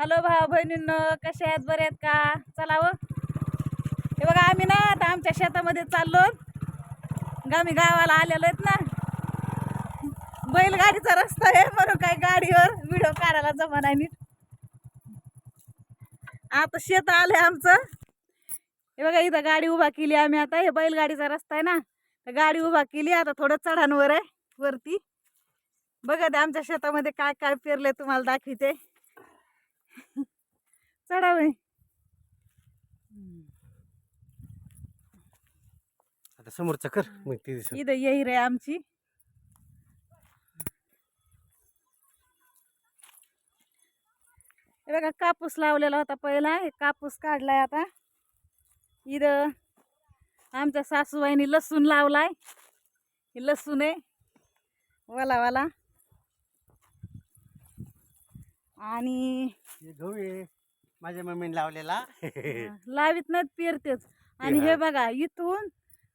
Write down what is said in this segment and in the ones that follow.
Hello भाऊ बहिणींनो कसे आहेत? बरे आहेत का? चला व हे बघा आम्ही ना आता आमच्या शेतामध्ये चाललो. गामी गावाला आलेलो आहेत ना. बैलगाडीचा रस्ता आहे म्हणून काही गाडीवर व्हिडिओ काढायला जमा नाही. आता शेत आलं आमचं. हे बघा इथं गाडी उभा केली आम्ही आता. हे बैलगाडीचा रस्ता आहे ना. तर गाडी उभा केली. आता थोडं चढांवर आहे वरती. बघा ते आमच्या शेतामध्ये काय काय पेरलंय तुम्हाला दाखवते. चढावे आता समोरचं कर मग ते दिसेल. इथं येईर आहे आमची. हे बघा कापूस लावलेला होता पहिला. हे कापूस काढलाय आता. इथं आमच्या सासूबाईनी लसूण लावलाय. हे लसूण आहे. वाला वाला. आणि गहू आहे. माझ्या मम्मीने लावलेला. लावीत नाहीत पेरतेच. आणि हे. बघा इथून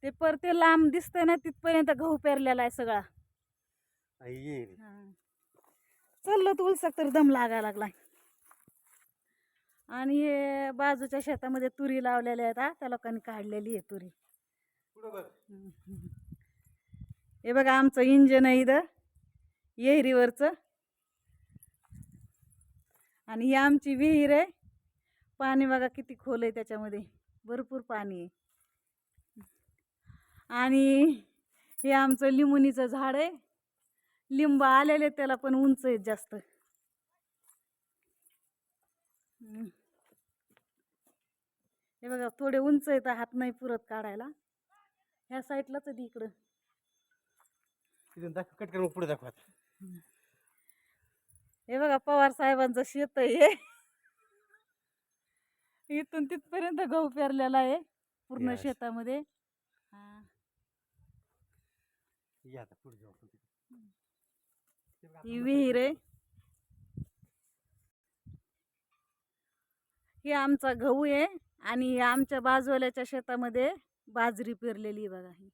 ते परते लांब दिसतंय ना तिथपर्यंत गहू पेरलेला आहे सगळा. ये चाललं तर उलसक तर दम लागायला लागलाय. आणि हे बाजूच्या शेतामध्ये तुरी लावलेल्या आहेत त्या लोकांनी काढलेली आहे तुरी. हे बघा आमचं इंजन आहे इथं. येहरीवरचं. आणि ही आमची विहीर आहे. पाणी बघा किती खोल आहे त्याच्यामध्ये. भरपूर पाणी आहे. आणि हे आमचं लिंबुनीचं झाड आहे. लिंब आलेले त्याला पण उंच आहेत जास्त. हे बघा थोडे उंच आहेत हात नाही पुरत काढायला. ह्या साईडलाच आहे इकडं. पुढे दाखव आता. हे बघा पवार साहेबांचं शेत आहे. इथून तिथपर्यंत गहू पेरलेला आहे पूर्ण Yes. शेतामध्ये हा. ये आता पुढे जाऊ आपण तिथे. ते बघा, ही आपण विहीर आहे हे आमचा गहू आहे आणि हे आमच्या बाजूल्याच्या शेतामध्ये बाजरी पेरलेली आहे बघा ही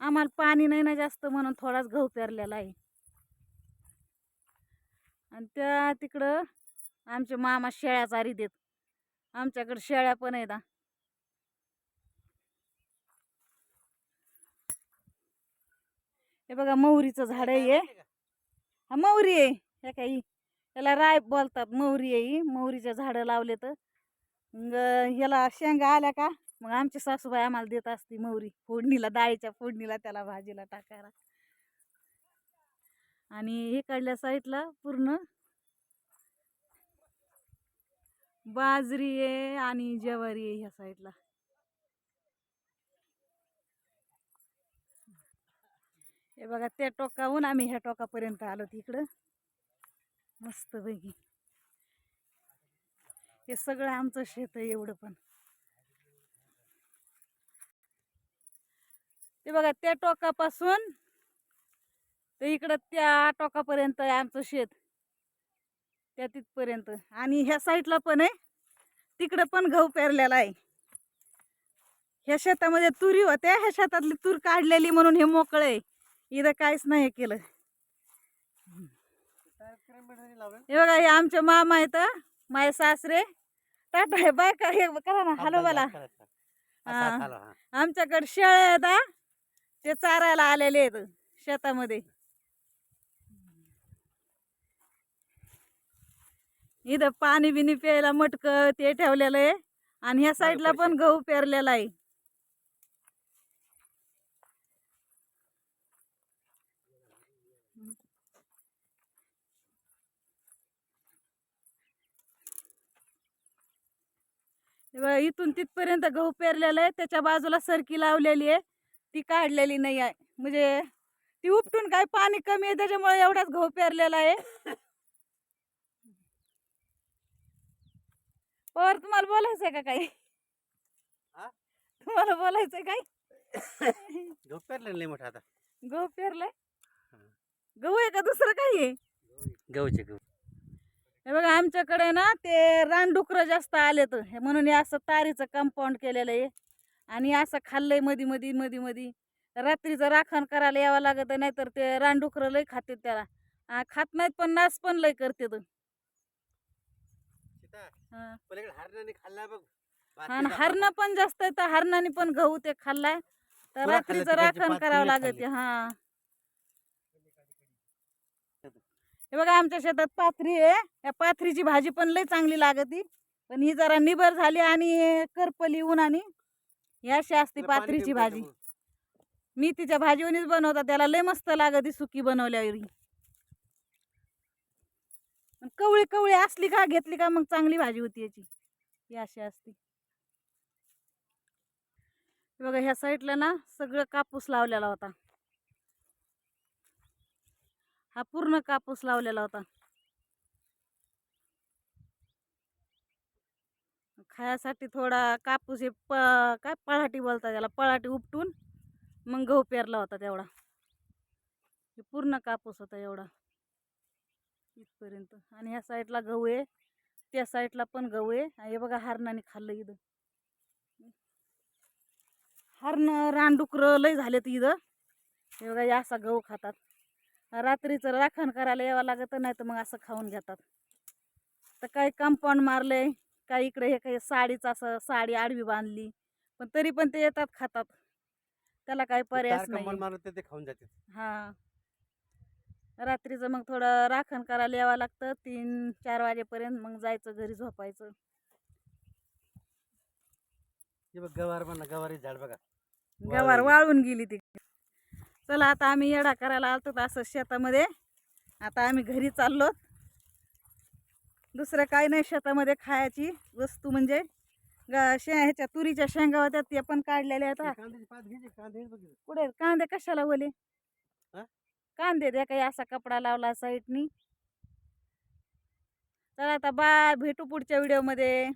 आम्हाला पाणी नाही ना जास्त म्हणून थोडाच गहू पेरलेला आहे. आणि त्या तिकडं आमचे मामा शेळ्या चारी देत आमच्याकडे शेळ्या पण आहेत. हे बघा मोहरीचं झाड आहे हा. मोहरी आहे. हे काही याला राय बोलतात मोहरी आहे ही. झाडं लावले तर मग ह्याला शेंगा आल्या का? मग आमची सासूबाई आम्हाला देत असते मोहरी फोडणीला डाळीच्या फोडणीला त्याला भाजीला टाकायला. आणि इकडल्या साईडला पूर्ण बाजरी आहे आणि ज्वारी आहे ह्या साईडला. हे बघा त्या टोकाहून आम्ही ह्या टोकापर्यंत आलो तिकडं. मस्त पैकी हे सगळं आमचं शेत आहे एवढं पण. बघा त्या टोकापासून ते इकडं त्या टोकापर्यंत आहे आमचं शेत. त्या तिथपर्यंत. आणि ह्या साईडला पण आहे. तिकडं पण गहू पेरलेला आहे. ह्या शेतामध्ये तुरी होत्या. ह्या शेतातली तूर काढलेली म्हणून हे मोकळं आहे. इथं काहीच नाही केलं. हे बघा हे आमचे मामा आहेत माझे सासरे. टाटा हे बाय का हे करा ना हॅलो मला. आमच्याकडे शेळ्या आहेत. ते चारायला आलेले आहेत शेतामध्ये. इथं पाणी बिनी प्यायला मटक ते ठेवलेलं आहे आणि ह्या साईडला पण गहू पेरलेला आहे. इथून तिथपर्यंत गहू पेरलेलं आहे त्याच्या बाजूला सरकी लावलेली आहे. ती काढलेली नाही आहे. म्हणजे ती उपटून काय पाणी कमी आहे त्याच्यामुळे एवढाच गहू पेरलेला आहे. पवार तुम्हाला बोलायचंय का काही? तुम्हाला बोलायचंय काय गहू पेरलेलं नाही मोठा आता. गहू पेरलाय? गहू आहे का दुसरं काही आहे? गहूचे गहू. हे बघा आमच्याकडे ना ते रानडुकरं जास्त आलेत. म्हणून हे असं तारीचं कंपाऊंड केलेलं आहे. आणि असं खाल्लंय मधी मधी मधी मधी. रात्रीचं राखण करायला यावं लागत नाही तर ते रानडुकरं लय खाते त्याला. आ, खात नाहीत पण नाच पण लय करते हा. आणि बाकीचा हरणं पण जास्त आहे तर हरणाने पण गहू ते खाल्लाय. तर रात्रीचं राखण करावं लागत. हा. हे बघा आमच्या शेतात पाथरी आहे. या पाथरीची भाजी पण लय चांगली लागती. पण ही जरा निबर झाली आणि करपली उन्हाने. ही अशी असते देऊ भाजी. मी तिच्या भाजीवणीच बनवता त्याला लय मस्त लागती सुकी बनवल्यावर. कवळी कवळी असली का घेतली का मग चांगली भाजी होती याची. ही अशी असते. बघा ह्या साईडला ना सगळं कापूस लावलेला होता. हा पूर्ण कापूस लावलेला होता. खायासाठी थोडा कापूस हे प काय पळाटी बोलतात त्याला पळाटी उपटून मग गहू पेरला होता तेवढा. हे पूर्ण कापूस होता एवढा. इथपर्यंत. आणि ह्या साईडला गहू आहे. त्या साईडला पण गहू आहे. आणि हे बघा हरणाने खाल्लं इथं. हरण रानडुकरं लय झालेत इथं. हे बघा असा गहू खातात. रात्रीचं राखण करायला यावं लागत नाही तर मग असं खाऊन घेतात. तर काही कंपाऊंड मारलंय. काही इकडे हे काही साडीचं असं साडी आडवी बांधली. पण तरी पण ते येतात खातात. त्याला काही तार नाही ते खाऊन जाते हा. रात्रीचं मग थोडं राखण करायला यावं लागतं. तीन चार वाजेपर्यंत मग जायचं घरी झोपायचं. गवार म्हणा गवारी झाड बघा. गवार. वाळून गेली ती. चला आता आम्ही येडा करायला आलतो असं शेतामध्ये. आता आम्ही घरी चाललो दुसरं काही नाही शेतामध्ये खायची वस्तू म्हणजे ह्याच्या तुरीच्या शेंगा होत्या ते पण काढलेल्या आहेत. घ्यायची कांदे कशाला बोले? कांदे द्या काही असा कपडा लावला साईडनी. चला आता बाय भेटू पुढच्या व्हिडिओमध्ये.